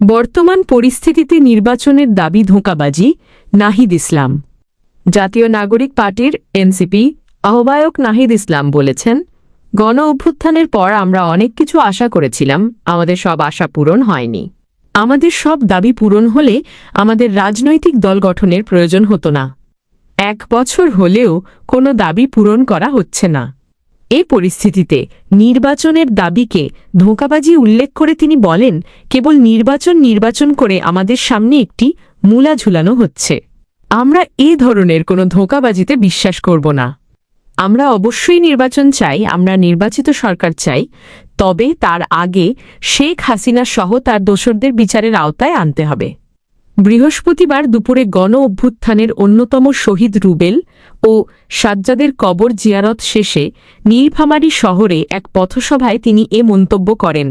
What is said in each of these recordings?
বর্তমান পরিস্থিতিতে নির্বাচনের দাবি ধোঁকাবাজি, নাহিদ ইসলাম। জাতীয় নাগরিক পার্টির এনসিপি আহ্বায়ক নাহিদ ইসলাম বলেছেন, গণ অভ্যুত্থানের পর আমরা অনেক কিছু আশা করেছিলাম, আমাদের সব আশা পূরণ হয়নি। আমাদের সব দাবি পূরণ হলে আমাদের রাজনৈতিক দল গঠনের প্রয়োজন হতো না। এক বছর হলেও কোনো দাবি পূরণ করা হচ্ছে না। এ পরিস্থিতিতে নির্বাচনের দাবিকে ধোঁকাবাজি উল্লেখ করে তিনি বলেন, কেবল নির্বাচন নির্বাচন করে আমাদের সামনে একটি মূলা ঝুলানো হচ্ছে। আমরা এ ধরনের কোনো ধোঁকাবাজিতে বিশ্বাস করব না। আমরা অবশ্যই নির্বাচন চাই, আমরা নির্বাচিত সরকার চাই, তবে তার আগে শেখ হাসিনা সহ তার দোসরদের বিচারের আওতায় আনতে হবে। বৃহস্পতিবার দুপুরে গণ অভ্যুত্থানের অন্যতম শহীদ রুবেল ও সাজ্জাদের কবর জিয়ারত শেষে নীলফামারী শহরে এক পথসভায় তিনি এ মন্তব্য করেন।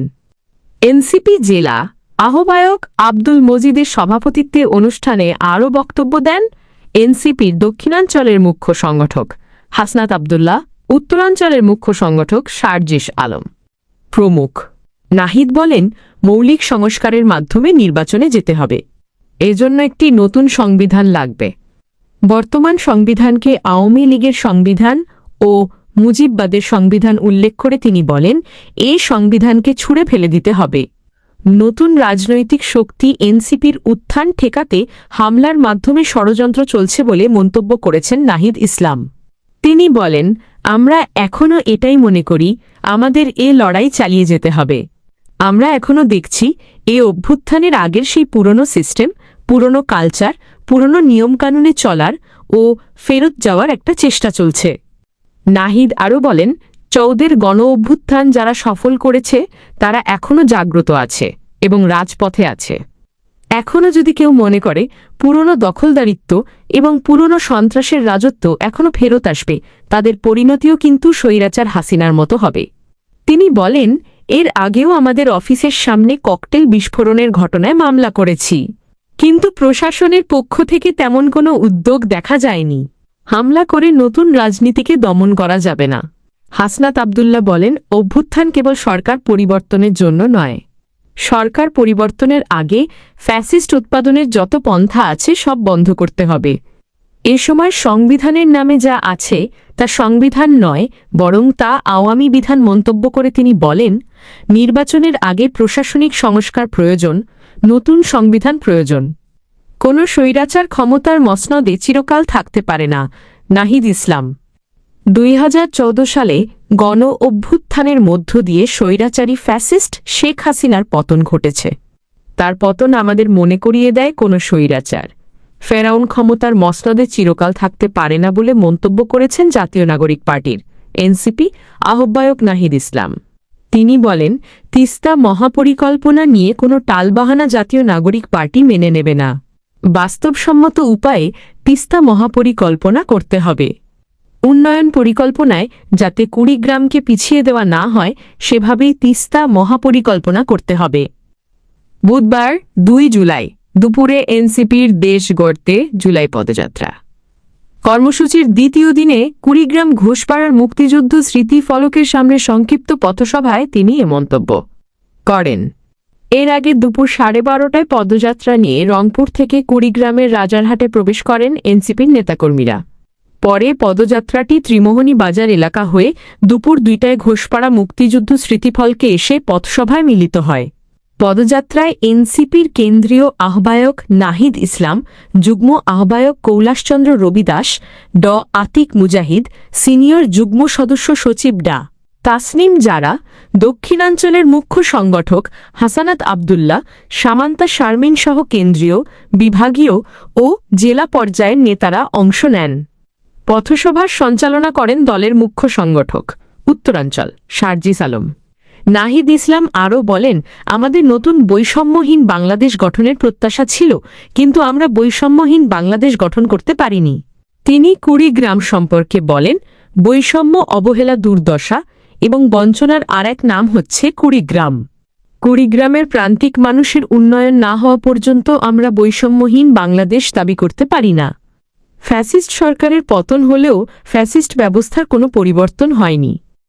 এনসিপি জেলা আহ্বায়ক আব্দুল মজিদের সভাপতিত্বে অনুষ্ঠানে আরও বক্তব্য দেন এনসিপির দক্ষিণাঞ্চলের মুখ্য সংগঠক হাসনাত আবদুল্লাহ, উত্তরাঞ্চলের মুখ্য সংগঠক শারজিস আলম। প্রমুখ। নাহিদ বলেন, মৌলিক সংস্কারের মাধ্যমে নির্বাচনে যেতে হবে। এজন্য একটি নতুন সংবিধান লাগবে। বর্তমান সংবিধানকে আওয়ামী লীগের সংবিধান ও মুজিববাদের সংবিধান উল্লেখ করে তিনি বলেন, এই সংবিধানকে ছুঁড়ে ফেলে দিতে হবে। নতুন রাজনৈতিক শক্তি এনসিপির উত্থান ঠেকাতে হামলার মাধ্যমে ষড়যন্ত্র চলছে বলে মন্তব্য করেছেন নাহিদ ইসলাম। তিনি বলেন, আমরা এখনও এটাই মনে করি, আমাদের এ লড়াই চালিয়ে যেতে হবে। আমরা এখনও দেখছি এ অভ্যুত্থানের আগের সেই পুরনো সিস্টেম, পুরনো কালচার, পুরনো নিয়মকানুনে চলার ও ফেরত যাওয়ার একটা চেষ্টা চলছে। নাহিদ আরও বলেন, চৌদের গণ অভ্যুত্থান যারা সফল করেছে, তারা এখনও জাগ্রত আছে এবং রাজপথে আছে। এখনও যদি কেউ মনে করে, পুরনো দখলদারিত্ব এবং পুরনো সন্ত্রাসের রাজত্ব এখনও ফেরত আসবে, তাদের পরিণতিও কিন্তু স্বৈরাচার হাসিনার মতো হবে। তিনি বলেন এর আগেও আমাদের অফিসের সামনে ককটেল বিস্ফোরণের ঘটনায় মামলা করেছি। কিন্তু প্রশাসনের পক্ষ থেকে তেমন কোনো উদ্যোগ দেখা যায়নি। হামলা করে নতুন রাজনীতিকে দমন করা যাবে না। হাসনাত আবদুল্লাহ বলেন, অভ্যুত্থান কেবল সরকার পরিবর্তনের জন্য নয়। সরকার পরিবর্তনের আগে ফ্যাসিস্ট উৎপাদনের যত পন্থা আছে সব বন্ধ করতে হবে। এ সময় সংবিধানের নামে যা আছে, তা সংবিধান নয়, বরং তা আওয়ামী বিধান মন্তব্য করে তিনি বলেন, নির্বাচনের আগে প্রশাসনিক সংস্কার প্রয়োজন, নতুন সংবিধান প্রয়োজন। কোনো স্বৈরাচার ক্ষমতার মসনদে চিরকাল থাকতে পারে না, নাহিদ ইসলাম। দুই হাজার চৌদ্দ সালে গণ অভ্যুত্থানের মধ্য দিয়ে স্বৈরাচারী ফ্যাসিস্ট শেখ হাসিনার পতন ঘটেছে। তার পতন আমাদের মনে করিয়ে দেয় কোনো স্বৈরাচার। ফেরাউন ক্ষমতার মসনদে চিরকাল থাকতে পারে না বলে মন্তব্য করেছেন জাতীয় নাগরিক পার্টির এনসিপি আহ্বায়ক নাহিদ ইসলাম। তিনি বলেন, তিস্তা মহাপরিকল্পনা নিয়ে কোনো টালবাহানা জাতীয় নাগরিক পার্টি মেনে নেবে না। বাস্তবসম্মত উপায়ে তিস্তা মহাপরিকল্পনা করতে হবে। উন্নয়ন পরিকল্পনায় যাতে কুড়িগ্রামকে পিছিয়ে দেওয়া না হয়, সেভাবেই তিস্তা মহাপরিকল্পনা করতে হবে। বুধবার, দুই জুলাই দুপুরে এনসিপির দেশ গড়তে জুলাই পদযাত্রা। কর্মসূচির দ্বিতীয় দিনে কুড়িগ্রাম ঘোষপাড়ার মুক্তিযুদ্ধ স্মৃতি ফলকের সামনে সংক্ষিপ্ত পথসভায় তিনি এ মন্তব্য করেন। এর আগে দুপুর সাড়ে বারোটায় পদযাত্রা নিয়ে রংপুর থেকে কুড়িগ্রামের রাজারহাটে প্রবেশ করেন এনসিপির নেতাকর্মীরা। পরে পদযাত্রাটি ত্রিমোহনী বাজার এলাকা হয়ে দুপুর দুইটায় ঘোষপাড়া মুক্তিযুদ্ধ স্মৃতিফলকে এসে পথসভায় মিলিত হয়। পদযাত্রায় এনসিপির কেন্দ্রীয় আহ্বায়ক নাহিদ ইসলাম, যুগ্ম আহ্বায়ক কৈলাসচন্দ্র রবিদাস, ড. আতিক মুজাহিদ, সিনিয়র যুগ্ম সদস্য সচিব ডা. তাসনিম যারা দক্ষিণাঞ্চলের মুখ্য সংগঠক হাসানাত আবদুল্লাহ, সামান্তা শারমিন সহ কেন্দ্রীয়, বিভাগীয় ও জেলা পর্যায়ের নেতারা অংশ নেন। পথসভার সঞ্চালনা করেন দলের মুখ্য সংগঠক, উত্তরাঞ্চল, শারজিস আলম। নাহিদ ইসলাম আরও বলেন, আমাদের নতুন বৈষম্যহীন বাংলাদেশ গঠনের প্রত্যাশা ছিল, কিন্তু আমরা বৈষম্যহীন বাংলাদেশ গঠন করতে পারিনি। তিনি কুড়িগ্রাম সম্পর্কে বলেন, বৈষম্য অবহেলা দুর্দশা এবং বঞ্চনার আর এক নাম হচ্ছে কুড়িগ্রাম। কুড়িগ্রামের প্রান্তিক মানুষের উন্নয়ন না হওয়া পর্যন্ত আমরা বৈষম্যহীন বাংলাদেশ দাবি করতে পারি না। ফ্যাসিস্ট সরকারের পতন হলেও ফ্যাসিস্ট ব্যবস্থার কোনো পরিবর্তন হয়নি।